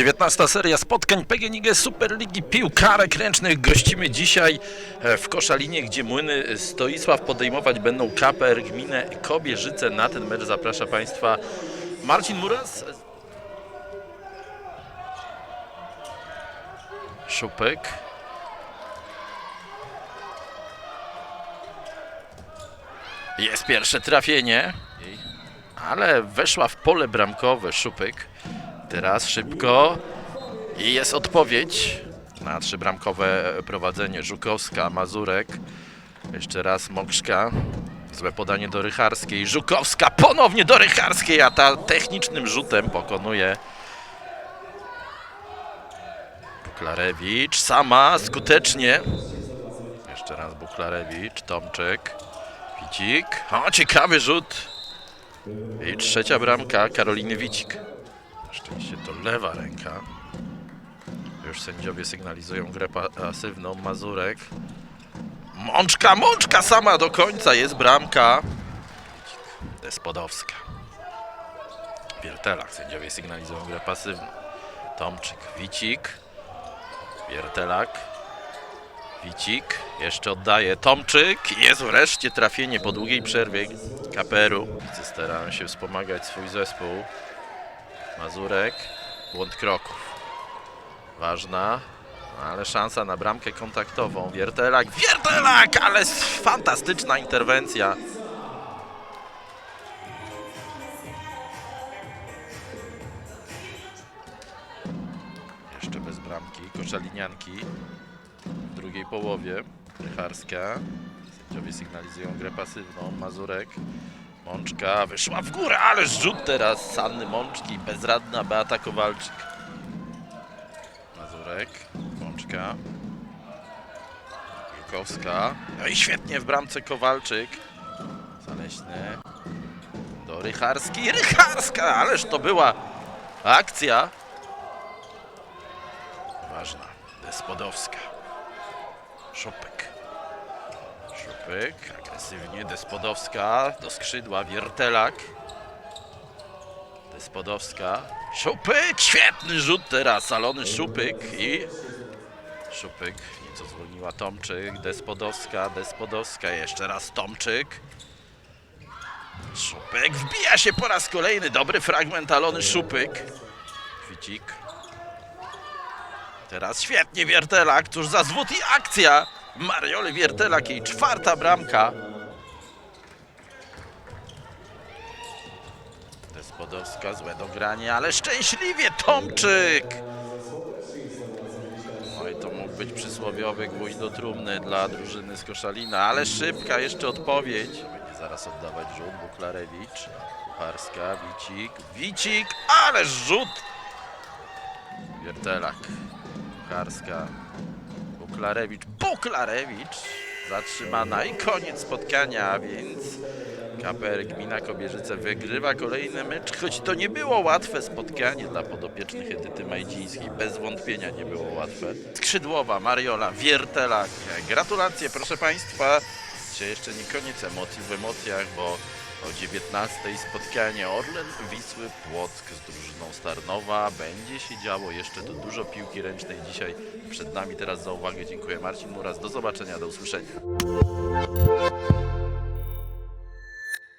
19 seria spotkań PGNiG Superligi Piłkarek Ręcznych. Gościmy dzisiaj e, w Koszalinie, gdzie młyny Stoisław podejmować będą KPR Gminę Kobierzyce. Na ten mecz zaprasza Państwa Marcin Muras. Szupek. Jest pierwsze trafienie, ale weszła w pole bramkowe Szupek. Teraz szybko i jest odpowiedź na trzybramkowe prowadzenie. Żukowska, Mazurek, jeszcze raz Mokrzka. Złe podanie do Rycharskiej. Żukowska ponownie do Rycharskiej, a ta technicznym rzutem pokonuje Buklarewicz. Sama skutecznie. Jeszcze raz Buklarewicz, Tomczyk, Wicik. O, ciekawy rzut. I trzecia bramka Karoliny Wicik. Szczęście to lewa ręka. Już sędziowie sygnalizują grę pasywną. Mazurek. Mączka, mączka sama do końca. Jest bramka. Despodowska. Wiertelak. Sędziowie sygnalizują grę pasywną. Tomczyk, Wicik. Wiertelak. Wicik. Jeszcze oddaje. Tomczyk. Jest wreszcie trafienie po długiej przerwie KPR-u. Widzę, starają się wspomagać swój zespół. Mazurek, błąd kroków. Ważna, ale szansa na bramkę kontaktową. Wiertelak, Wiertelak, ale fantastyczna interwencja. Jeszcze bez bramki, koszalinianki w drugiej połowie. Rycharska. Sędziowie sygnalizują grę pasywną. Mazurek. Mączka wyszła w górę, ale rzut teraz Sanny Mączki, bezradna Beata Kowalczyk. Mazurek, Mączka, Żukowska, no i świetnie w bramce Kowalczyk. Zaleśny, do Rycharskiej, Rycharska, ależ to była akcja. Ważna, Despodowska, Szopek. Szupyk, agresywnie, Despodowska, do skrzydła, Wiertelak. Despodowska, Szupyk, świetny rzut teraz, salony Szupyk i... Szupyk, nieco zwolniła Tomczyk, Despodowska, Despodowska, jeszcze raz Tomczyk. Szupyk wbija się po raz kolejny, dobry fragment Alony Szupyk. Kwicik. Teraz świetnie Wiertelak, cóż za zwód i akcja. Marioli Wiertelak, jej czwarta bramka. Despodowska, złe dogranie, ale szczęśliwie Tomczyk. No i to mógł być przysłowiowy gwóźdź do trumny dla drużyny z Koszalina, ale szybka jeszcze odpowiedź. Będzie zaraz oddawać rzut, Buklarewicz, Kucharska, Wicik, Wicik, ale rzut. Wiertelak, Kucharska, Buklarewicz, Buklarewicz zatrzymana i koniec spotkania, więc KPR Gmina Kobierzyce wygrywa kolejny mecz, choć to nie było łatwe spotkanie dla podopiecznych Edyty Majdzińskiej, bez wątpienia nie było łatwe. Skrzydłowa, Mariola, Wiertelak, gratulacje proszę Państwa. Jeszcze nie koniec emocji w emocjach, bo o 19 spotkanie Orlen Wisły Płock z drużyną Starnowa. Będzie się działo jeszcze tu dużo piłki ręcznej dzisiaj przed nami. Teraz za uwagę dziękuję Marcin Muras. Do zobaczenia, do usłyszenia.